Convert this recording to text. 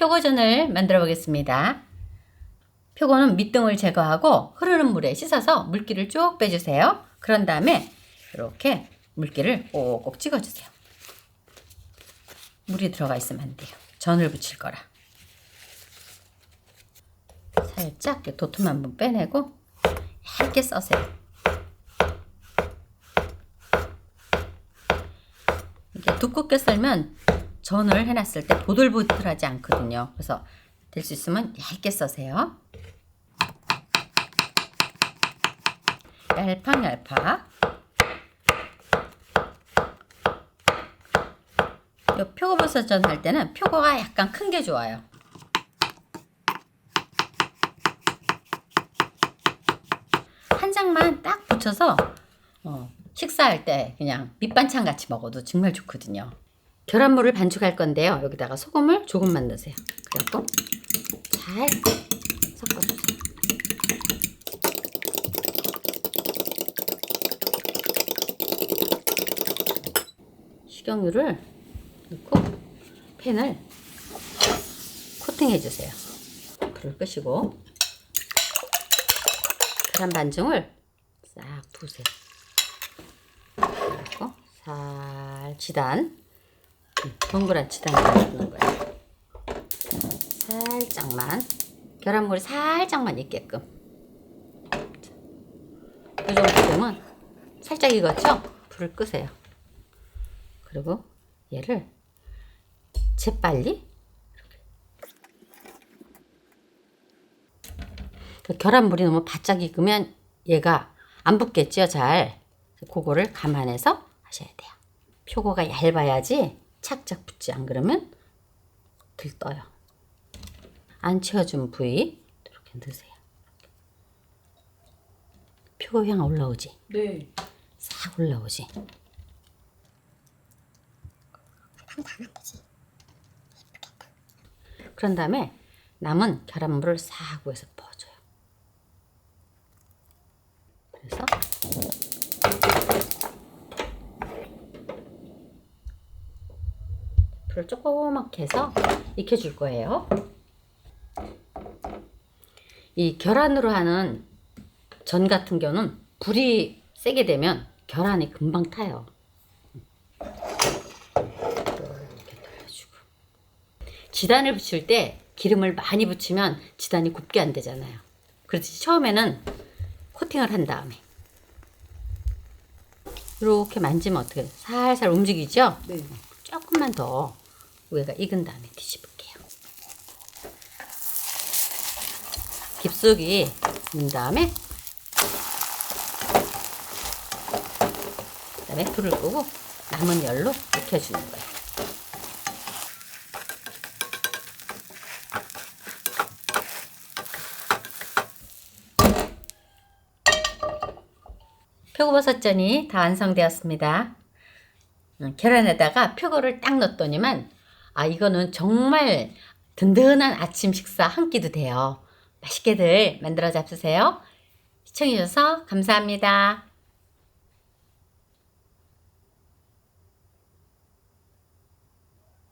표고전을 만들어 보겠습니다. 표고는 밑둥을 제거하고 흐르는 물에 씻어서 물기를 쭉 빼주세요. 그런 다음에 이렇게 물기를 꼭꼭 찍어주세요. 물이 들어가 있으면 안 돼요. 전을 붙일 거라. 살짝 도톰 한번 빼내고 얇게 써세요. 이렇게 두껍게 썰면 전을 해놨을 때 보들보들하지 않거든요. 그래서 될 수 있으면 얇게 써세요. 얄팍얄팍. 요 표고버섯전 할 때는 표고가 약간 큰 게 좋아요. 한 장만 딱 붙여서 어, 식사할 때 그냥 밑반찬 같이 먹어도 정말 좋거든요. 계란물을 반죽할 건데요. 여기다가 소금을 조금만 넣으세요. 그리고 잘 섞어주세요. 식용유를 넣고 팬을 코팅해 주세요. 불을 끄시고 계란 반죽을 싹 부으세요. 그리고 살 지단 음, 동그란 지단을 넣는 거예요. 살짝만 계란물이 살짝만 있게끔 이 정도 되면 살짝 익었죠? 불을 끄세요. 그리고 얘를 재빨리 그 계란물이 너무 바짝 익으면 얘가 안 붙겠죠 잘 그거를 감안해서 하셔야 돼요 표고가 얇아야지 착착 붙지 안 그러면 들떠요? 안 채워준 부위 이렇게 넣으세요. 표고 향 올라오지? 네. 싹 올라오지? 그런 다음에 남은 계란물을 싹 위에서 퍼줘요. 그래서 불을 조그맣게 해서 익혀줄 거예요. 이 계란으로 하는 전 같은 경우는 불이 세게 되면 계란이 금방 타요. 이렇게 돌려주고. 지단을 붙일 때 기름을 많이 붙이면 지단이 곱게 안 되잖아요. 그래서 처음에는 코팅을 한 다음에 이렇게 만지면 어떻게? 살살 움직이죠? 네. 조금만 더 위에가 익은 다음에 뒤집을게요. 깊숙이 넣은 다음에 그다음에 불을 끄고 남은 열로 익혀주는 거예요. 표고버섯전이 다 완성되었습니다. 음, 계란에다가 표고를 딱 넣었더니만 아 이거는 정말 든든한 아침 식사 한 끼도 돼요. 맛있게들 만들어 잡수세요. 시청해주셔서 감사합니다.